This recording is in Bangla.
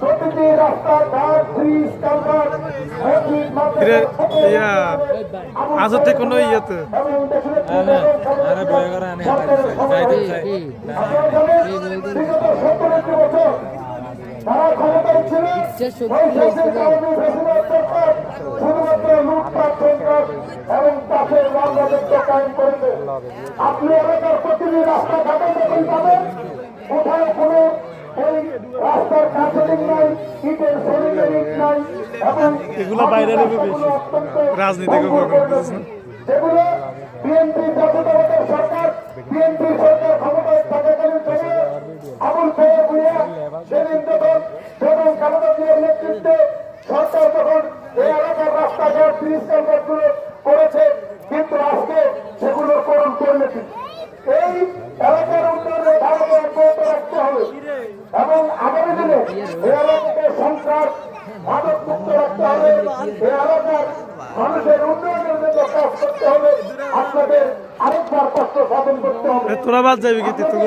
প্রতিটি রাস্তাঘাট ব্রিজ কালভার্ট মসজিদ কিরে মাদ্রাসা ইয়া আজর কোনো ইয়েতে। আরে বয়ে করে আনে যাইতে চাই বিগত সত্তর বছর তারা ক্ষমতায় ছিল বৈষম্যের কারণে বেশিরভাগ সরকার শুধুমাত্র লুটপাট সন্ত্রাস এবং পাশের রাজনীতি কায়েম করেছে। আপনি এলাকার প্রতিটি রাস্তাঘাটে যখন পাবেন কোথাও কোনো রাস্তার কাঠেরিং নাই ইটের সেলিংয়ের ইট নাই এবং এগুলো বাইরে। রাজনীতি যেগুলো বিএনপি জাতীয়তাবাদের সরকার বিএনপি সরকার ক্ষমতায় থাকাকালীন সময়ে আবুল খায়ের ভুঁইয়া সেদিন যখন যখন খালেদা জিয়ার নেতৃত্বে সরকার যখন এই এলাকার রাস্তাঘাট ব্রিজ কালভার্টগুলো আগামী দিনে এলাকাকে সন্ত্রাস মাদক মুক্ত রাখতে হবে। এলাকার মানুষের উন্নয়নের জন্য কাজ করতে হবে। আপনাদের আরেকবার কষ্ট সাধন করতে হবে। তোরা বাদ যাবে কি? তুই